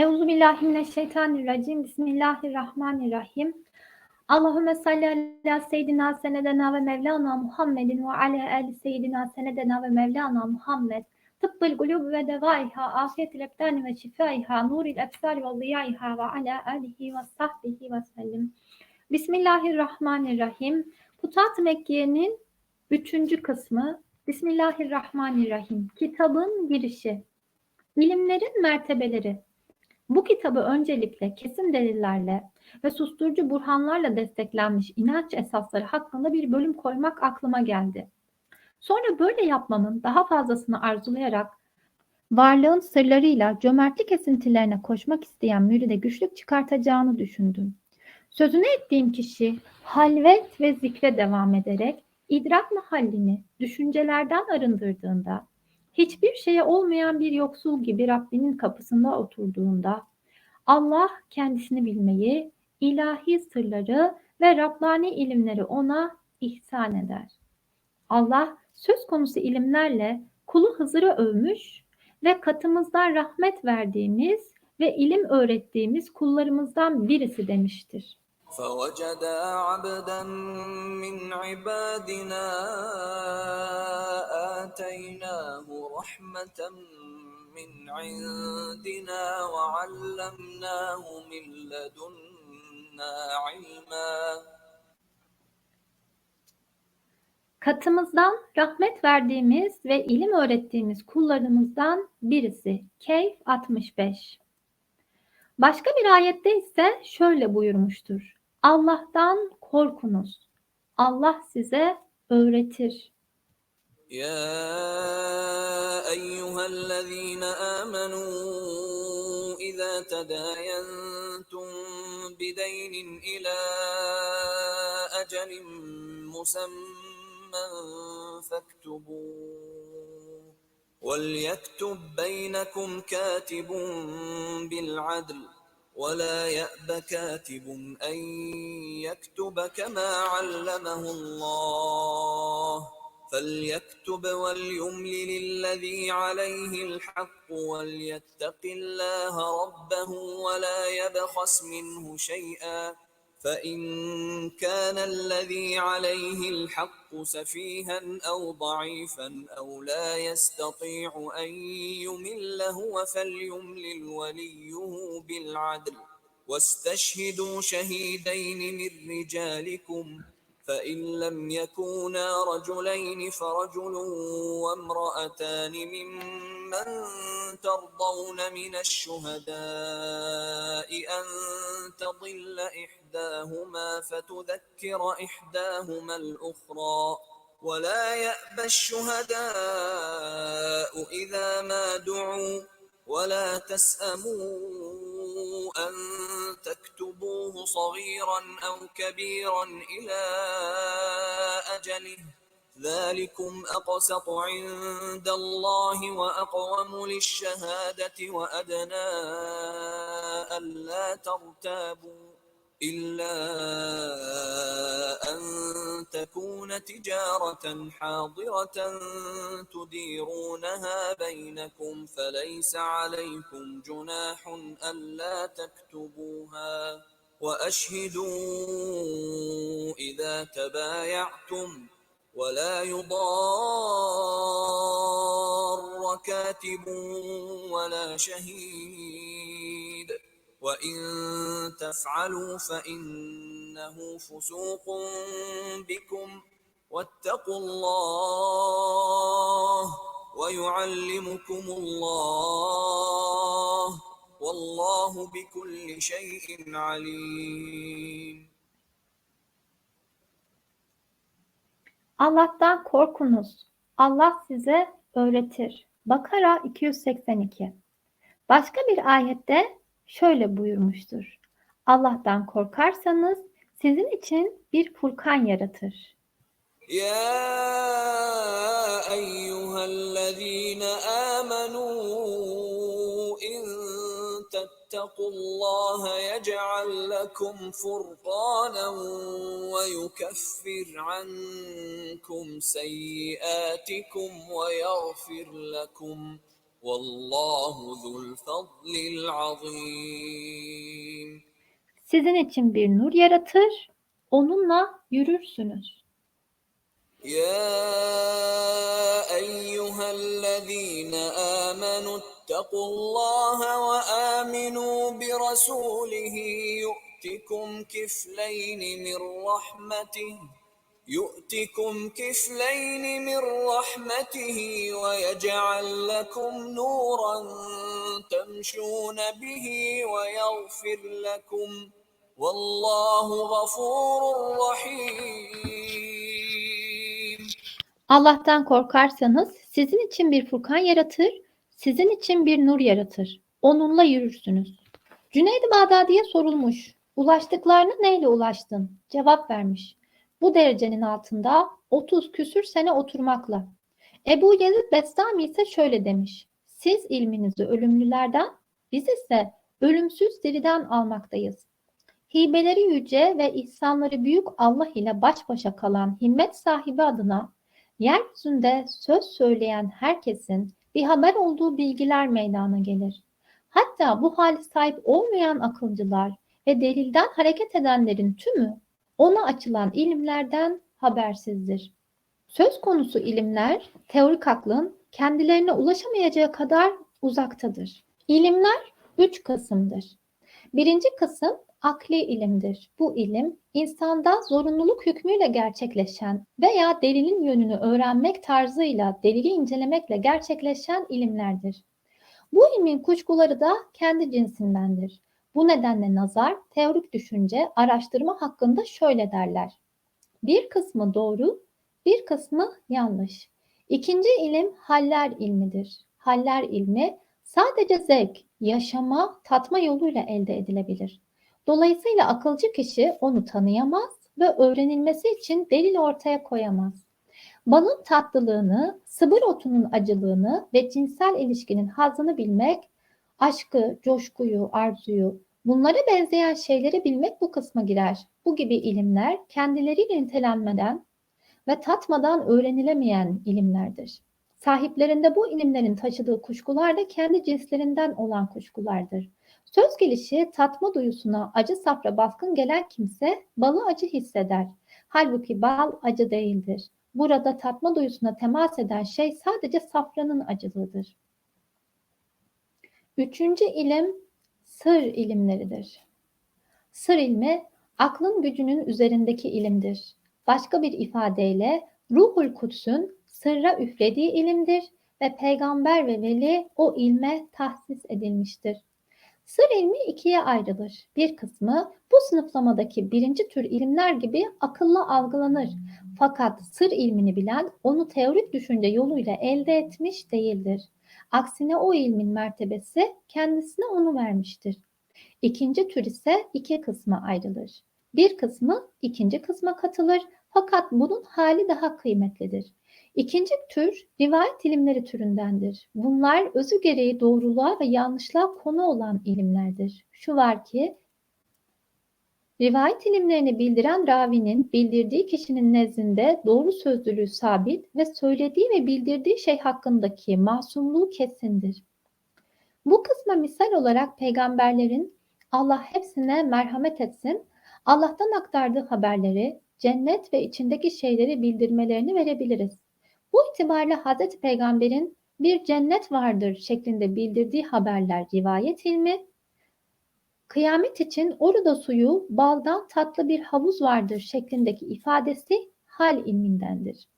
Euzu billahi mineşşeytanirracim. Bismillahirrahmanirrahim. Allahümme salli ala seyyidina senedena ve mevlana Muhammedin ve ala ali seyyidina senedena ve mevlana Muhammed. Tıbbıl gulub ve devaiha, afiyetil ebdani ve şifaiha, nuril efsar ve ziyaiha ve ala alihi ve sahbihi ve sellim. Bismillahirrahmanirrahim. Putat-ı Mekke'nin üçüncü kısmı Bismillahirrahmanirrahim. Kitabın girişi. İlimlerin mertebeleri. Bu kitabı öncelikle kesin delillerle ve susturucu burhanlarla desteklenmiş inanç esasları hakkında bir bölüm koymak aklıma geldi. Sonra böyle yapmamın daha fazlasını arzulayarak varlığın sırlarıyla cömertlik esintilerine koşmak isteyen müride güçlük çıkartacağını düşündüm. Sözünü ettiğim kişi halvet ve zikre devam ederek idrak mahallini düşüncelerden arındırdığında hiçbir şeye olmayan bir yoksul gibi Rabbinin kapısında oturduğunda Allah kendisini bilmeyi, ilahi sırları ve Rabbani ilimleri ona ihsan eder. Allah söz konusu ilimlerle kulu Hızır'ı övmüş ve katımızdan rahmet verdiğimiz ve ilim öğrettiğimiz kullarımızdan birisi demiştir. فوجدا عبدا من عبادنا آتيناه رحمة من عندنا وعلمناه من لدنا علما Katımızdan rahmet verdiğimiz ve ilim öğrettiğimiz kullarımızdan birisi. Keyf 65 Başka bir ayette ise şöyle buyurmuştur. Allah'tan korkunuz. Allah size öğretir. يا أيها الذين آمنوا إذا تداينتم بدين إلى أجل مسمى فاكتبوه وليكتب بينكم كاتب بالعدل ولا يأب كاتب أن يكتب كما علمه الله فليكتب وليملل الذي عليه الحق وليتق الله ربه ولا يبخس منه شيئا فإن كان الذي عليه الحق سفيها أو ضعيفا أو لا يستطيع أن يمل هو فليملل وليه بالعدل واستشهدوا شهيدين من رجالكم فإن لم يكونا رجلين فرجل وامرأتان ممن ترضون من الشهداء أن تضل إحداهما فتذكر إحداهما الأخرى ولا يأبى الشهداء إذا ما دعوا ولا تسأموا أن تكتبوه صغيرا أو كبيرا إلى أجله. ذلكم أقسط عند الله وأقوم للشهادة وأدنى ألا ترتابوا. إلا أن تكون تجارة حاضرة تديرونها بينكم فليس عليكم جناح ألا تكتبوها وأشهدوا إذا تبايعتم ولا يضار كاتب ولا شهيد وإن تفعلوا فإنه فسوق بكم واتقوا الله ويعلمكم الله والله بكل شيء عليم Allah'tan korkunuz. Allah size öğretir. Bakara 282 Başka bir ayette şöyle buyurmuştur. Allah'tan korkarsanız sizin için bir furkan yaratır. Ya eyyühellezine amenu in tettequllaha yec'al lekum furqanen ve yukeffir ankum seyyiatikum ve yagfir lekum. Sizin için bir nur yaratır, onunla yürürsünüz. Ya eyyühellezine amenu ittakullaha ve aminu bi rasulihi yu'tikum kifleyni min rahmetihi يؤتكم كفلين من رحمته ويجعل لكم نورا تمشون به ويغفر لكم والله غفور رحيم Allah'tan korkarsanız sizin için bir furkan yaratır, sizin için bir nur yaratır. Onunla yürürsünüz. Cüneyd-i Bağdadi'ye sorulmuş. Ulaştıklarına neyle ulaştın? Cevap vermiş. Bu derecenin altında 30 küsür sene oturmakla. Ebu Yezid Bestami ise şöyle demiş. Siz ilminizi ölümlülerden, biz ise ölümsüz diriden almaktayız. Hibeleri yüce ve ihsanları büyük Allah ile baş başa kalan himmet sahibi adına yeryüzünde söz söyleyen herkesin bir haber olduğu bilgiler meydana gelir. Hatta bu hale sahip olmayan akılcılar ve delilden hareket edenlerin tümü ona açılan ilimlerden habersizdir. Söz konusu ilimler teorik aklın kendilerine ulaşamayacağı kadar uzaktadır. İlimler üç kısımdır. Birinci kısım akli ilimdir. Bu ilim insanda zorunluluk hükmüyle gerçekleşen veya delilin yönünü öğrenmek tarzıyla delili incelemekle gerçekleşen ilimlerdir. Bu ilmin kuşkuları da kendi cinsindendir. Bu nedenle nazar, teorik düşünce, araştırma hakkında şöyle derler. Bir kısmı doğru, bir kısmı yanlış. İkinci ilim haller ilmidir. Haller ilmi sadece zevk, yaşama, tatma yoluyla elde edilebilir. Dolayısıyla akılcı kişi onu tanıyamaz ve öğrenilmesi için delil ortaya koyamaz. Balın tatlılığını, sıbır otunun acılığını ve cinsel ilişkinin hazzını bilmek, aşkı, coşkuyu, arzuyu, bunlara benzeyen şeyleri bilmek bu kısma girer. Bu gibi ilimler kendileriyle nitelenmeden ve tatmadan öğrenilemeyen ilimlerdir. Sahiplerinde bu ilimlerin taşıdığı kuşkular da kendi cinslerinden olan kuşkulardır. Söz gelişi tatma duyusuna acı safra baskın gelen kimse balı acı hisseder. Halbuki bal acı değildir. Burada tatma duyusuna temas eden şey sadece safranın acılığıdır. Üçüncü ilim sır ilimleridir. Sır ilmi aklın gücünün üzerindeki ilimdir. Başka bir ifadeyle Ruhul Kuds'ün sırra üflediği ilimdir ve peygamber ve veli o ilme tahsis edilmiştir. Sır ilmi ikiye ayrılır. Bir kısmı bu sınıflamadaki birinci tür ilimler gibi akılla algılanır. Fakat sır ilmini bilen onu teorik düşünce yoluyla elde etmiş değildir. Aksine o ilmin mertebesi kendisine onu vermiştir. İkinci tür ise iki kısma ayrılır. Bir kısmı ikinci kısma katılır fakat bunun hali daha kıymetlidir. İkinci tür rivayet ilimleri türündendir. Bunlar özü gereği doğruluğa ve yanlışlığa konu olan ilimlerdir. Şu var ki rivayet ilimlerini bildiren ravinin bildirdiği kişinin nezdinde doğru sözlülüğü sabit ve söylediği ve bildirdiği şey hakkındaki masumluğu kesindir. Bu kısma misal olarak peygamberlerin Allah hepsine merhamet etsin, Allah'tan aktardığı haberleri, cennet ve içindeki şeyleri bildirmelerini verebiliriz. Bu itibarla Hazreti Peygamber'in bir cennet vardır şeklinde bildirdiği haberler rivayet ilmi, kıyamet için orada suyu baldan tatlı bir havuz vardır şeklindeki ifadesi hal ilmindendir.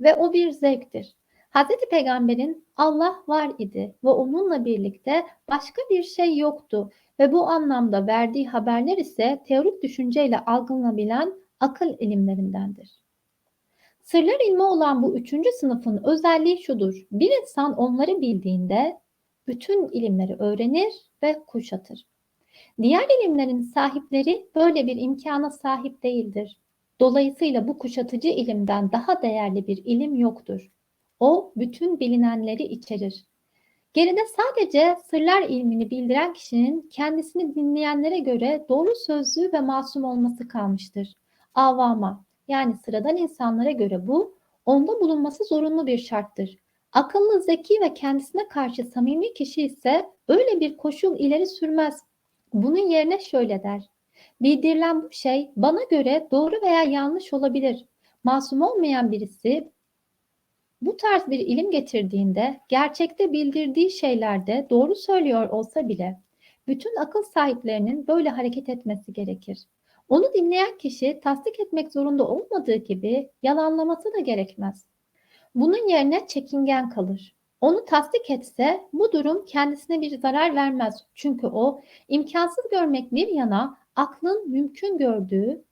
Ve o bir zevktir. Hazreti Peygamber'in Allah var idi ve onunla birlikte başka bir şey yoktu ve bu anlamda verdiği haberler ise teorik düşünceyle algılanabilen akıl ilimlerindendir. Sırlar ilmi olan bu üçüncü sınıfın özelliği şudur. Bir insan onları bildiğinde bütün ilimleri öğrenir ve kuşatır. Diğer ilimlerin sahipleri böyle bir imkana sahip değildir. Dolayısıyla bu kuşatıcı ilimden daha değerli bir ilim yoktur. O bütün bilinenleri içerir. Geride sadece sırlar ilmini bildiren kişinin kendisini dinleyenlere göre doğru sözlü ve masum olması kalmıştır. Avama yani sıradan insanlara göre bu onda bulunması zorunlu bir şarttır. Akıllı, zeki ve kendisine karşı samimi kişi ise öyle bir koşul ileri sürmez. Bunun yerine şöyle der. Bildirilen bu şey bana göre doğru veya yanlış olabilir. Masum olmayan birisi bu tarz bir ilim getirdiğinde gerçekte bildirdiği şeylerde doğru söylüyor olsa bile bütün akıl sahiplerinin böyle hareket etmesi gerekir. Onu dinleyen kişi tasdik etmek zorunda olmadığı gibi yalanlaması da gerekmez. Bunun yerine çekingen kalır. Onu tasdik etse bu durum kendisine bir zarar vermez. Çünkü o imkansız görmek bir yana aklın mümkün gördüğü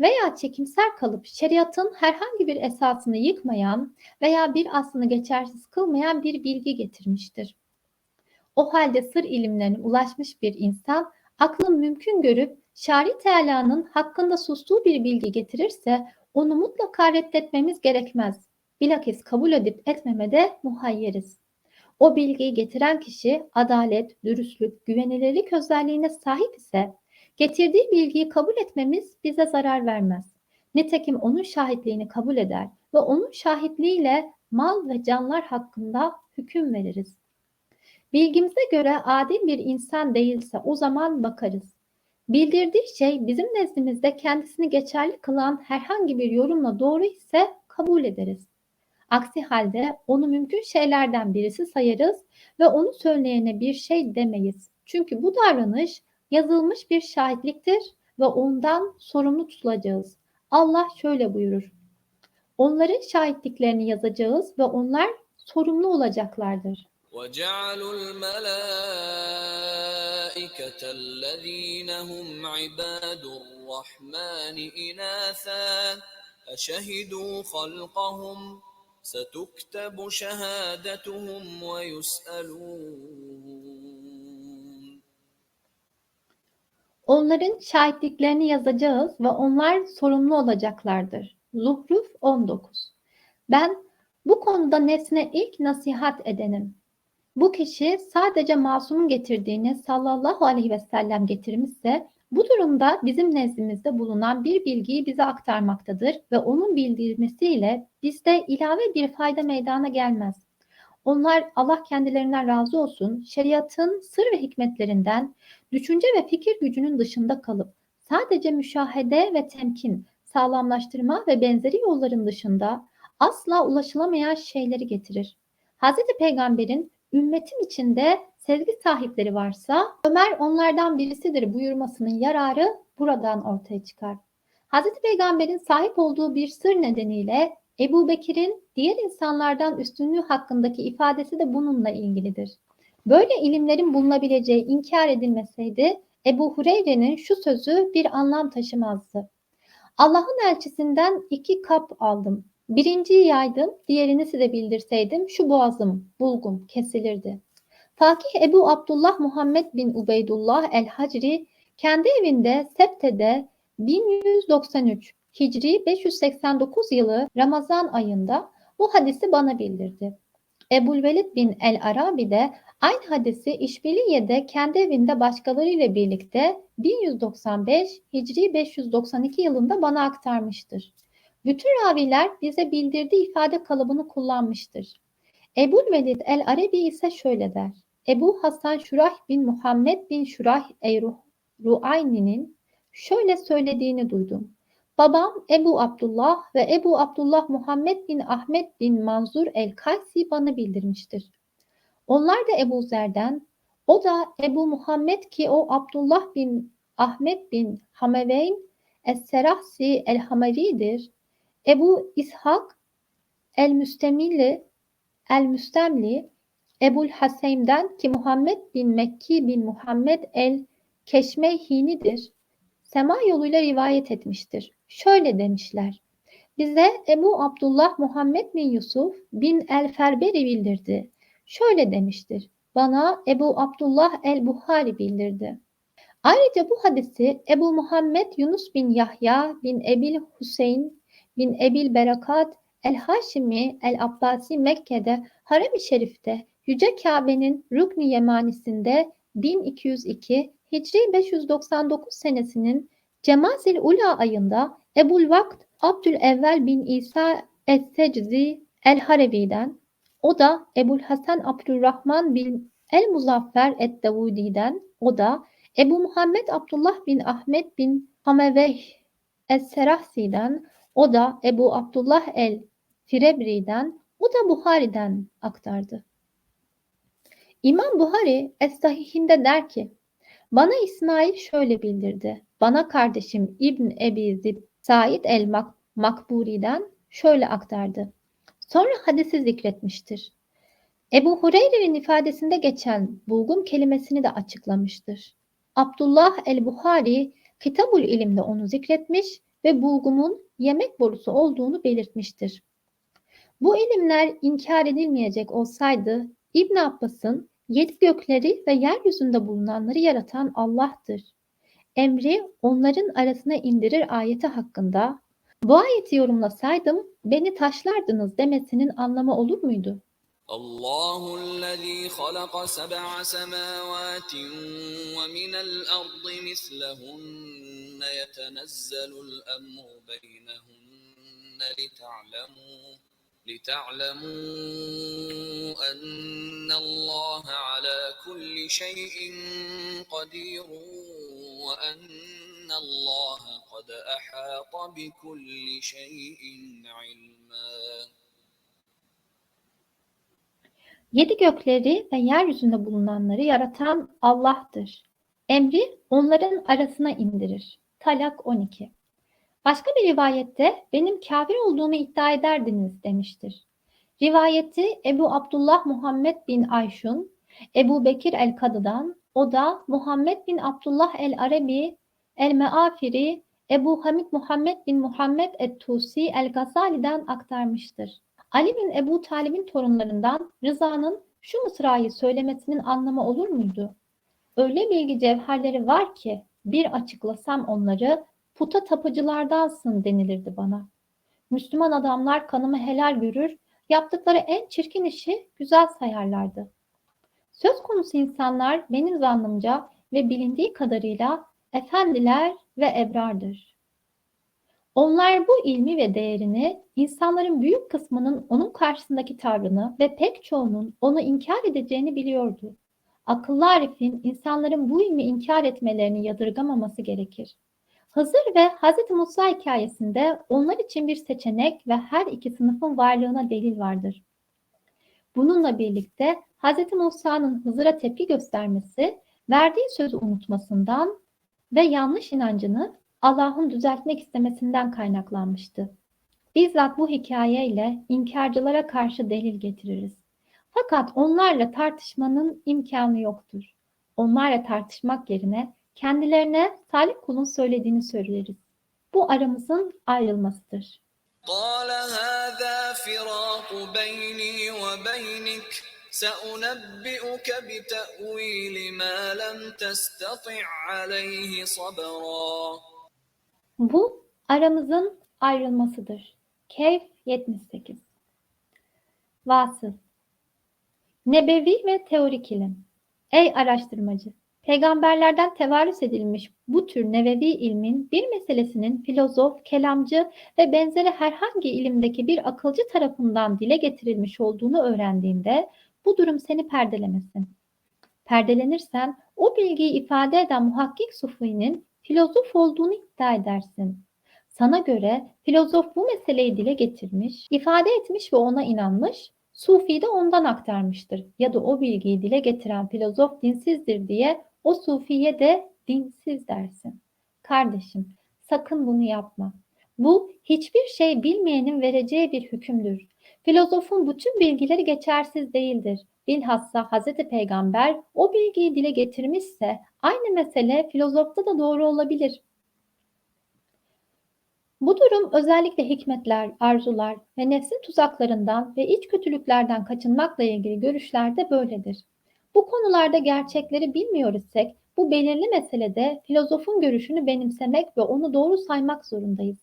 veya çekimser kalıp şeriatın herhangi bir esasını yıkmayan veya bir aslını geçersiz kılmayan bir bilgi getirmiştir. O halde sır ilimlerine ulaşmış bir insan aklın mümkün görüp şari teala'nın hakkında sustuğu bir bilgi getirirse onu mutlaka reddetmemiz gerekmez. Bilakis kabul edip etmemede muhayyeriz. O bilgiyi getiren kişi adalet, dürüstlük, güvenilirlik özelliğine sahip ise getirdiği bilgiyi kabul etmemiz bize zarar vermez. Nitekim onun şahitliğini kabul eder ve onun şahitliğiyle mal ve canlar hakkında hüküm veririz. Bilgimize göre adil bir insan değilse o zaman bakarız. Bildirdiği şey bizim nezdimizde kendisini geçerli kılan herhangi bir yorumla doğru ise kabul ederiz. Aksi halde onu mümkün şeylerden birisi sayarız ve onu söyleyene bir şey demeyiz. Çünkü bu davranış yazılmış bir şahitliktir ve ondan sorumlu tutulacağız. Allah şöyle buyurur. Onların şahitliklerini yazacağız ve onlar sorumlu olacaklardır. وجعلوا الملائكة الذين هم عباد الرحمن إناثا أشهدوا خلقهم ستكتب شهادتهم ويسألون Onların şahitliklerini yazacağız ve onlar sorumlu olacaklardır. Zuhruf 19 Ben bu konuda nefsine ilk nasihat edenim. Bu kişi sadece masumun getirdiğini sallallahu aleyhi ve sellem getirmişse bu durumda bizim nezdimizde bulunan bir bilgiyi bize aktarmaktadır ve onun bildirmesiyle bizde ilave bir fayda meydana gelmez. Onlar Allah kendilerinden razı olsun şeriatın sır ve hikmetlerinden düşünce ve fikir gücünün dışında kalıp sadece müşahede ve temkin, sağlamlaştırma ve benzeri yolların dışında asla ulaşılamayan şeyleri getirir. Hazreti Peygamber'in ümmetim içinde sezgi sahipleri varsa Ömer onlardan birisidir buyurmasının yararı buradan ortaya çıkar. Hazreti Peygamber'in sahip olduğu bir sır nedeniyle Ebu Bekir'in diğer insanlardan üstünlüğü hakkındaki ifadesi de bununla ilgilidir. Böyle ilimlerin bulunabileceği inkar edilmeseydi Ebu Hureyre'nin şu sözü bir anlam taşımazdı. Allah'ın elçisinden iki kap aldım. Birinciyi yaydım, diğerini size bildirseydim şu boğazım, bulgum kesilirdi. Fakih Ebu Abdullah Muhammed bin Ubeydullah el-Hacri kendi evinde Septe'de 1193 Hicri 589 yılı Ramazan ayında bu hadisi bana bildirdi. Ebu'l-Velid bin el-Arabi de aynı hadisi İşbiliye'de kendi evinde başkalarıyla birlikte 1195 Hicri 592 yılında bana aktarmıştır. Bütün raviler bize bildirdiği ifade kalıbını kullanmıştır. Ebu'l-Velid el-Arabi ise şöyle der. Ebu Hasan Şurah bin Muhammed bin Şurah Ruayni'nin şöyle söylediğini duydum. Babam Ebu Abdullah ve Ebu Abdullah Muhammed bin Ahmet bin Manzur el-Kaysi bana bildirmiştir. Onlar da Ebu Zer'den, o da Ebu Muhammed ki o Abdullah bin Ahmet bin Hameveyn Es-Serahsi el-Hamevi'dir. Ebu İshak el-Müstemili el-Müstemli Ebul Haseym'den ki Muhammed bin Mekki bin Muhammed el-Keşmeyhinidir. Sema yoluyla rivayet etmiştir. Şöyle demişler. Bize Ebu Abdullah Muhammed bin Yusuf bin el-Ferberi bildirdi. Şöyle demiştir. Bana Ebu Abdullah el-Buhari bildirdi. Ayrıca bu hadisi Ebu Muhammed Yunus bin Yahya bin Ebil Hüseyin bin Ebil Berakat el-Haşimi el-Abbasi Mekke'de Harem-i Şerif'te Yüce Kabe'nin Rukni Yemanisinde 1202 Hicri 599 senesinin Cemazil Ula ayında Ebul Vakt Abdülevvel bin İsa Es-Seczi El-Harevi'den O da Ebul Hasan Abdurrahman bin El Muzaffer et-Davudi'den. O da Ebu Muhammed Abdullah bin Ahmet bin Hameveh Es-Serahsi'den. O da Ebu Abdullah el-Firebri'den. O da Buhari'den aktardı. İmam Buhari Es-Sahihinde der ki, bana İsmail şöyle bildirdi. Bana kardeşim İbn Ebi Zib Said el-Makburi'den şöyle aktardı. Sonra hadisi zikretmiştir. Ebu Hureyre'nin ifadesinde geçen bulgum kelimesini de açıklamıştır. Abdullah el-Buhari Kitabul İlim'de onu zikretmiş ve bulgumun yemek borusu olduğunu belirtmiştir. Bu ilimler inkar edilmeyecek olsaydı İbn Abbas'ın yedi gökleri ve yeryüzünde bulunanları yaratan Allah'tır. Emri onların arasına indirir ayeti hakkında bu ayeti yorumlasaydım beni taşlardınız demesinin anlamı olur muydu? الله الذي خلق سبع سماوات ومن الأرض مثلهن يتنزل الأمر بينهن لتعلموا لتعلموا أن الله على كل شيء قدير وأن الله قد أحاط بكل شيء علما Yedi gökleri ve yeryüzünde bulunanları yaratan Allah'tır. Emri onların arasına indirir. Talak 12 Başka bir rivayette benim kafir olduğumu iddia ederdiniz demiştir. Rivayeti Ebu Abdullah Muhammed bin Ayşun, Ebu Bekir el-Kadı'dan, o da Muhammed bin Abdullah el-Arabi, el-Meafiri, Ebu Hamid Muhammed bin Muhammed et-Tusi el-Gazali'den aktarmıştır. Ali bin Ebu Talib'in torunlarından Rıza'nın şu mısrayı söylemesinin anlamı olur muydu? Öyle bilgi cevherleri var ki bir açıklasam onları puta tapıcılardansın denilirdi bana. Müslüman adamlar kanımı helal görür, yaptıkları en çirkin işi güzel sayarlardı. Söz konusu insanlar benim zannımca ve bilindiği kadarıyla efendiler ve ebrardır. Onlar bu ilmi ve değerini, insanların büyük kısmının onun karşısındaki tavrını ve pek çoğunun onu inkar edeceğini biliyordu. Akıllı Arif'in insanların bu ilmi inkar etmelerini yadırgamaması gerekir. Hızır ve Hz. Musa hikayesinde onlar için bir seçenek ve her iki sınıfın varlığına delil vardır. Bununla birlikte Hz. Musa'nın Hızır'a tepki göstermesi, verdiği sözü unutmasından ve yanlış inancını Allah'ın düzeltmek istemesinden kaynaklanmıştı. Bizzat bu hikayeyle inkarcılara karşı delil getiririz. Fakat onlarla tartışmanın imkanı yoktur. Onlarla tartışmak yerine kendilerine Salih kulun söylediğini söyleriz. Bu aramızın ayrılmasıdır. قال هذا فراق بيني وبينك سأنبئك بتأويل ما لم تستطع عليه صبرا Bu aramızın ayrılmasıdır. Keyf 78 Vasıl Nebevi ve teorik ilim Ey araştırmacı! Peygamberlerden tevarüs edilmiş bu tür nevevi ilmin bir meselesinin filozof, kelamcı ve benzeri herhangi ilimdeki bir akılcı tarafından dile getirilmiş olduğunu öğrendiğinde bu durum seni perdelemesin. Perdelenirsen o bilgiyi ifade eden muhakkik sufinin filozof olduğunu iddia edersin. Sana göre filozof bu meseleyi dile getirmiş, ifade etmiş ve ona inanmış, Sufi de ondan aktarmıştır. Ya da o bilgiyi dile getiren filozof dinsizdir diye o Sufiye de dinsiz dersin. Kardeşim, sakın bunu yapma. Bu hiçbir şey bilmeyenin vereceği bir hükümdür. Filozofun bütün bilgileri geçersiz değildir. Bilhassa Hazreti Peygamber o bilgiyi dile getirmişse aynı mesele filozofta da doğru olabilir. Bu durum özellikle hikmetler, arzular ve nefsin tuzaklarından ve iç kötülüklerden kaçınmakla ilgili görüşlerde böyledir. Bu konularda gerçekleri bilmiyor isek bu belirli meselede filozofun görüşünü benimsemek ve onu doğru saymak zorundayız.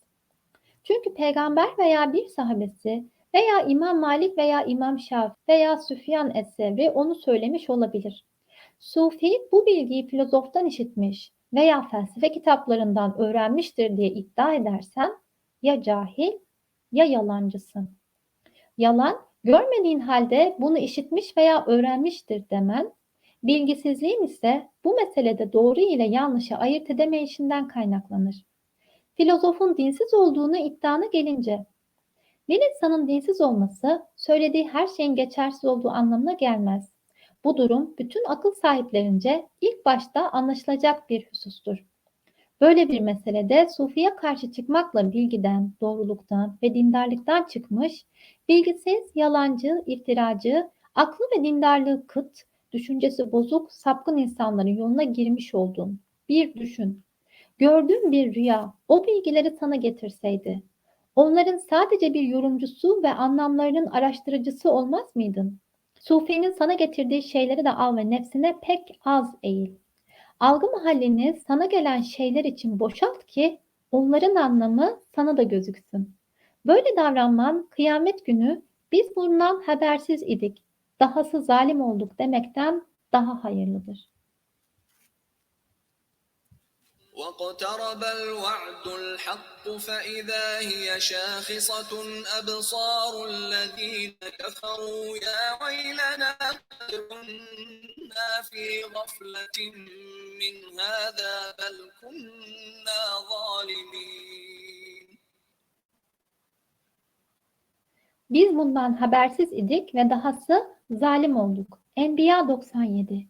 Çünkü peygamber veya bir sahabesi veya İmam Malik veya İmam Şafi veya Süfyan Es-Sevri onu söylemiş olabilir. Sufi bu bilgiyi filozoftan işitmiş veya felsefe kitaplarından öğrenmiştir diye iddia edersen ya cahil ya yalancısın. Yalan Görmediğin halde bunu işitmiş veya öğrenmiştir demen, bilgisizliğin ise bu meselede doğru ile yanlışı ayırt edemeyişinden kaynaklanır. Filozofun dinsiz olduğunu iddiana gelince, bir insanın dinsiz olması söylediği her şeyin geçersiz olduğu anlamına gelmez. Bu durum bütün akıl sahiplerince ilk başta anlaşılacak bir husustur. Böyle bir meselede sufiye karşı çıkmakla bilgiden, doğruluktan ve dindarlıktan çıkmış, bilgisiz, yalancı, iftiracı, aklı ve dindarlığı kıt, düşüncesi bozuk, sapkın insanların yoluna girmiş olduğun bir düşün. Gördüğün bir rüya o bilgileri sana getirseydi, onların sadece bir yorumcusu ve anlamlarının araştırıcısı olmaz mıydın? Sufinin sana getirdiği şeyleri de al ve nefsine pek az eğil. Algı mahallini sana gelen şeyler için boşalt ki onların anlamı sana da gözüksün. Böyle davranman kıyamet günü biz bundan habersiz idik, dahası zalim olduk demekten daha hayırlıdır. واقترب الوعد الحق فإذا هي شاخصة أبصار الذين كفروا يا ويلنا كنا في غفلة من هذا بل كنا ظالمين Biz bundan habersiz idik ve dahası zalim olduk. Enbiya 97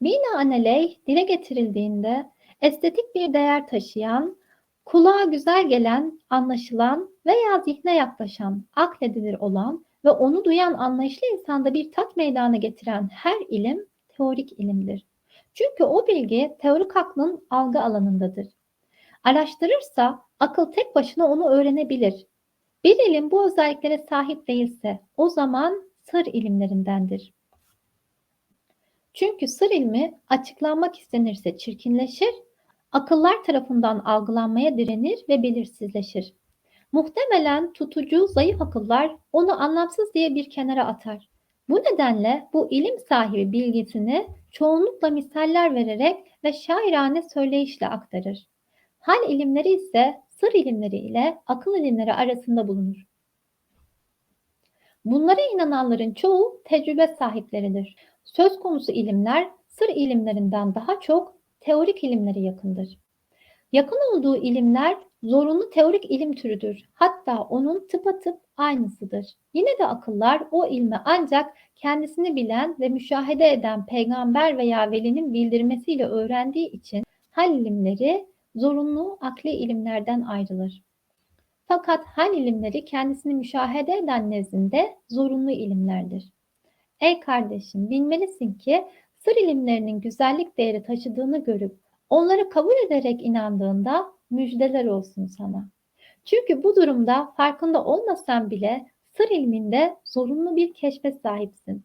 Binaenaleyh dile getirildiğinde estetik bir değer taşıyan, kulağa güzel gelen, anlaşılan veya zihne yaklaşan, akledilir olan ve onu duyan anlayışlı insanda bir tat meydana getiren her ilim teorik ilimdir. Çünkü o bilgi teorik aklın algı alanındadır. Araştırırsa akıl tek başına onu öğrenebilir. Bir ilim bu özelliklere sahip değilse o zaman sır ilimlerindendir. Çünkü sır ilmi açıklanmak istenirse çirkinleşir, akıllar tarafından algılanmaya direnir ve belirsizleşir. Muhtemelen tutucu, zayıf akıllar onu anlamsız diye bir kenara atar. Bu nedenle bu ilim sahibi bilgisini çoğunlukla misaller vererek ve şairane söyleyişle aktarır. Hal ilimleri ise sır ilimleri ile akıl ilimleri arasında bulunur. Bunlara inananların çoğu tecrübe sahipleridir. Söz konusu ilimler sır ilimlerinden daha çok teorik ilimlere yakındır. Yakın olduğu ilimler zorunlu teorik ilim türüdür. Hatta onun tıpatıp aynısıdır. Yine de akıllar o ilmi ancak kendisini bilen ve müşahede eden peygamber veya velinin bildirmesiyle öğrendiği için hal ilimleri zorunlu akli ilimlerden ayrılır. Fakat hal ilimleri kendisini müşahede eden nezdinde zorunlu ilimlerdir. Ey kardeşim bilmelisin ki sır ilimlerinin güzellik değeri taşıdığını görüp onları kabul ederek inandığında müjdeler olsun sana. Çünkü bu durumda farkında olmasan bile sır ilminde zorunlu bir keşfe sahipsin.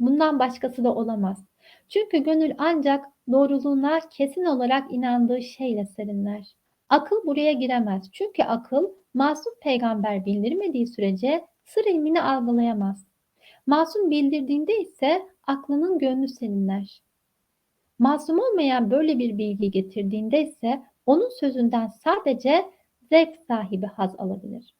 Bundan başkası da olamaz. Çünkü gönül ancak doğruluğuna kesin olarak inandığı şeyle serinler. Akıl buraya giremez. Çünkü akıl masum peygamber bildirmediği sürece sır ilmini algılayamaz. Masum bildirdiğinde ise aklının gönlü serinler. Masum olmayan böyle bir bilgi getirdiğinde ise onun sözünden sadece zevk sahibi haz alabilir.